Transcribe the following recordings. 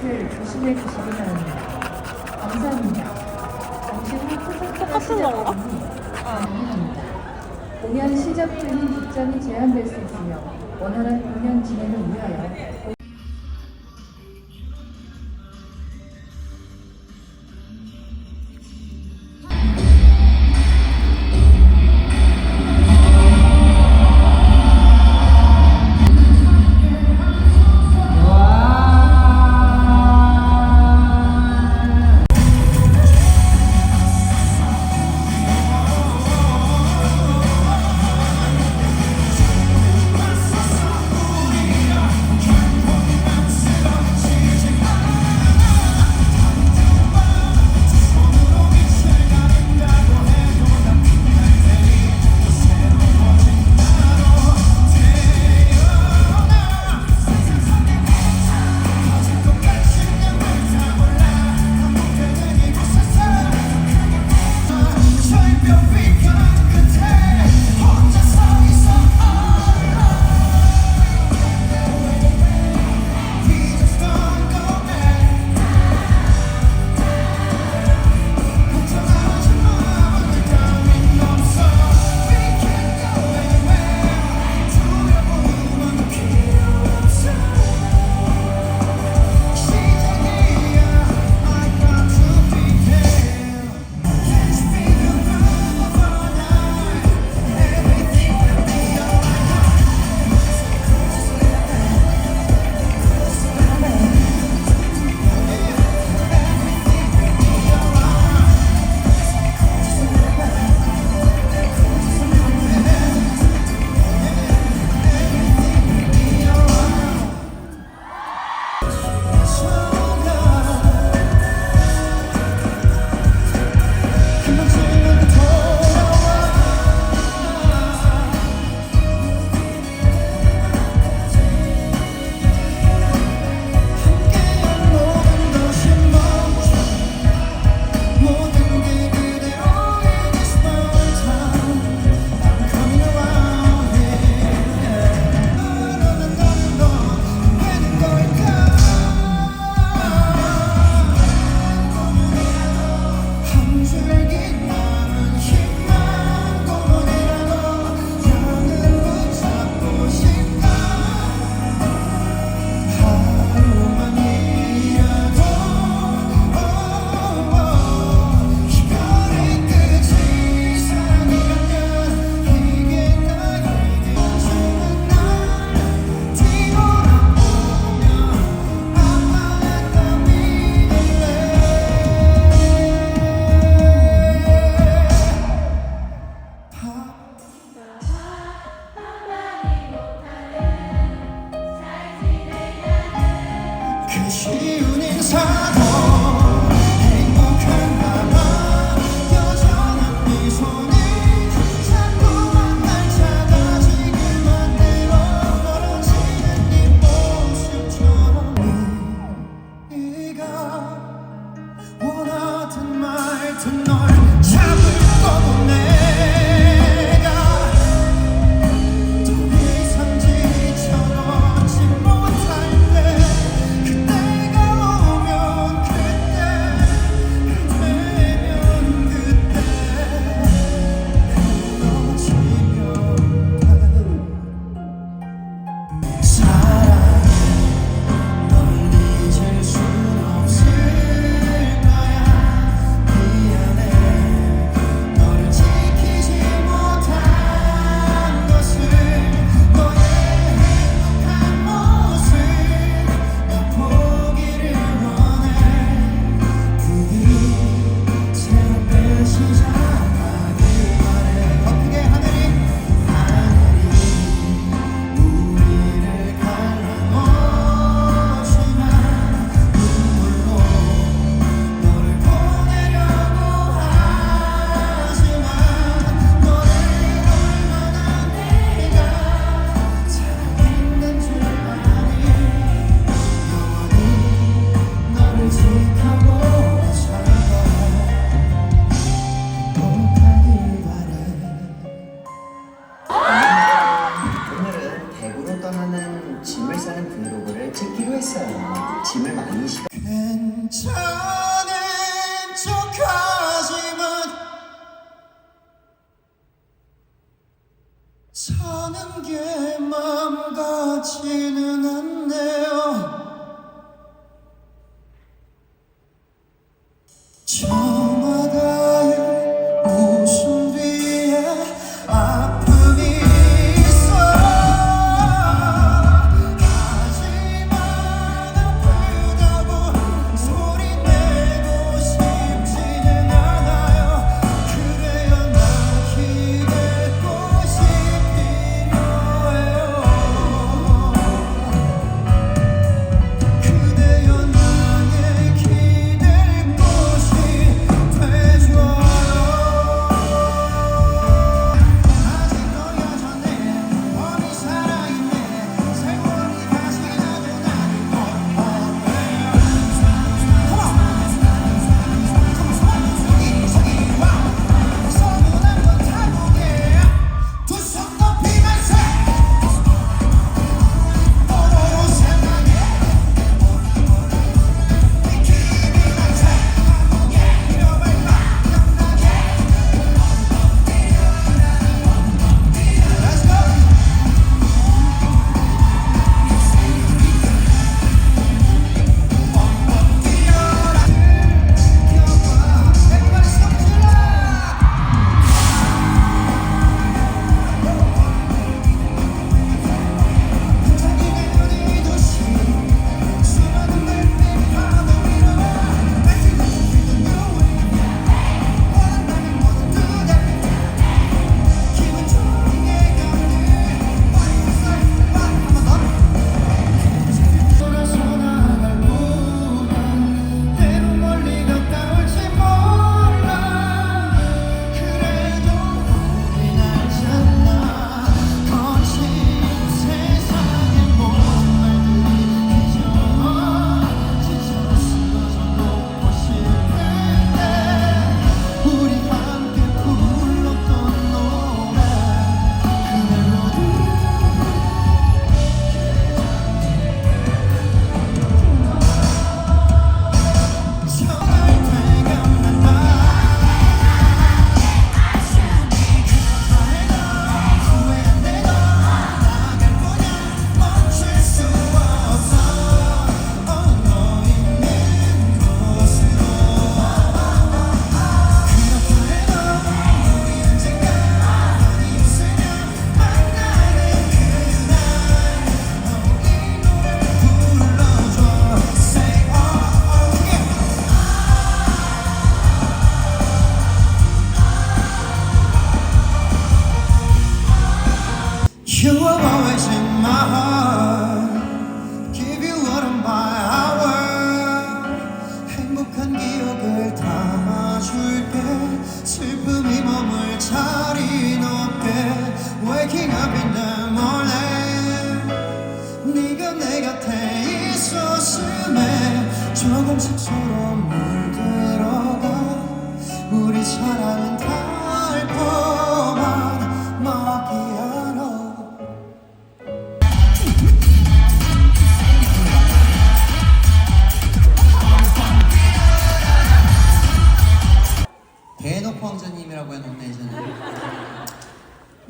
조심해 주시기 바랍니다. 감사합니다. 잠시 후 똑같은 건가? 가능합니다. 공연 시작 중인 입장이 제한될 수 있으며 원활한 공연 진행을 위하여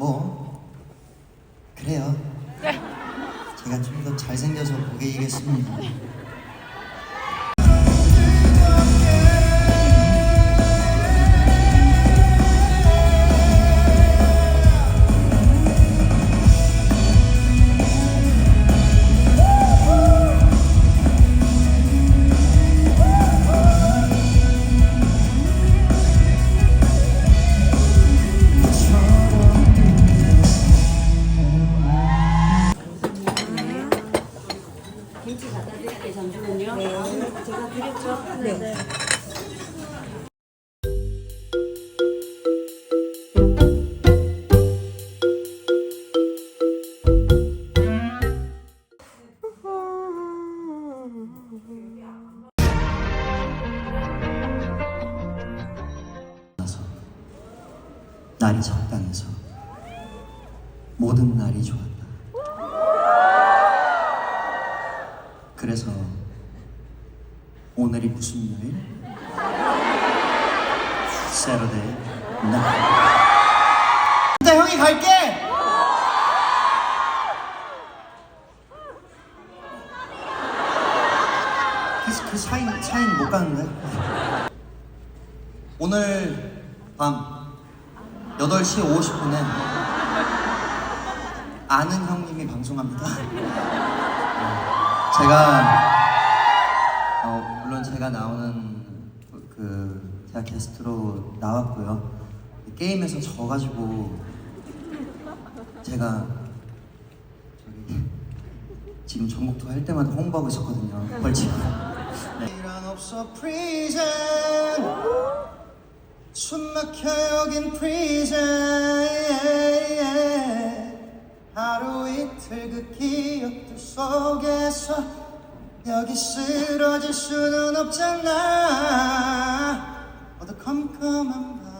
뭐 그래요. 제가 좀 더 잘생겨서 보게 이겠습니다 날이 적다면서 모든 날이 좋았다. 그래서 오늘이 무슨 요일? 세러데이 나. 진짜 형이 갈게. 그, 그 사인 사인 못 가는데. 오늘 밤 8시 50분엔 아는 형님이 방송합니다. 제가 어, 물론 제가 나오는 그- 그 제가 게스트로 나왔고요. 게임에서 져가지고 제가 저기 지금 전국투 할 때마다 홍보하고 있었거든요. 벌칙. 네. 숨막혀 여긴 프리즌 하루 이틀 그 기억들 속에서 여기 쓰러질 수는 없잖아. 어두 컴컴한 밤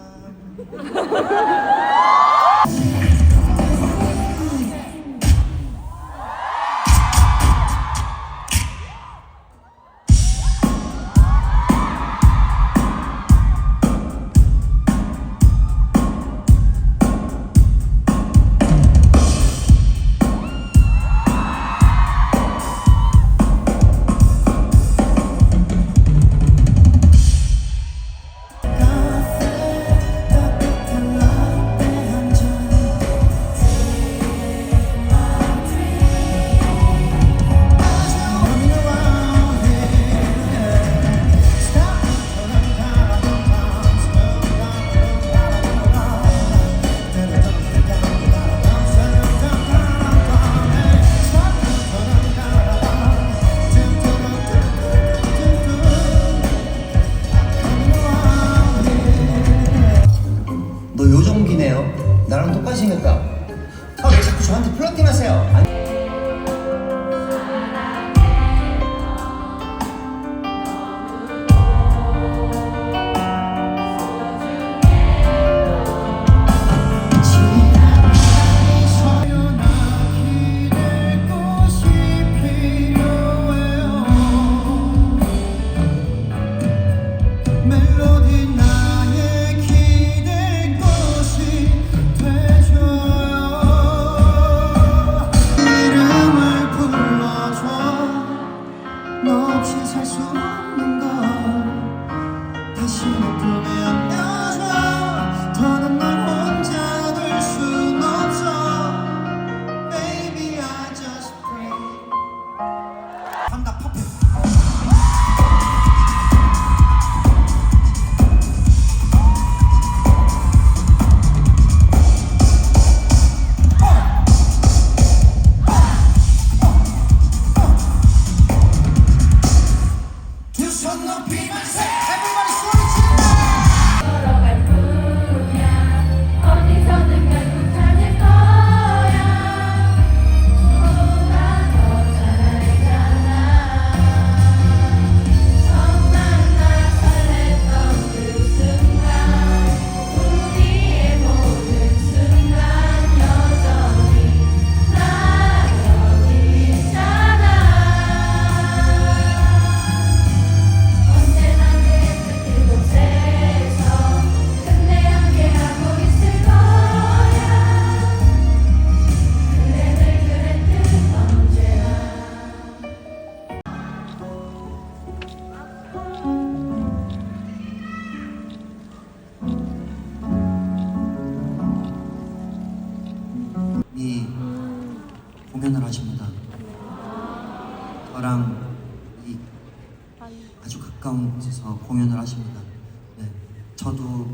저도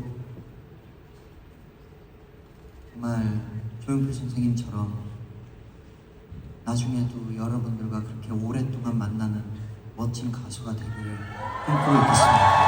정말 조용필 선생님처럼 나중에도 여러분들과 그렇게 오랫동안 만나는 멋진 가수가 되기를 꿈꾸고 있겠습니다.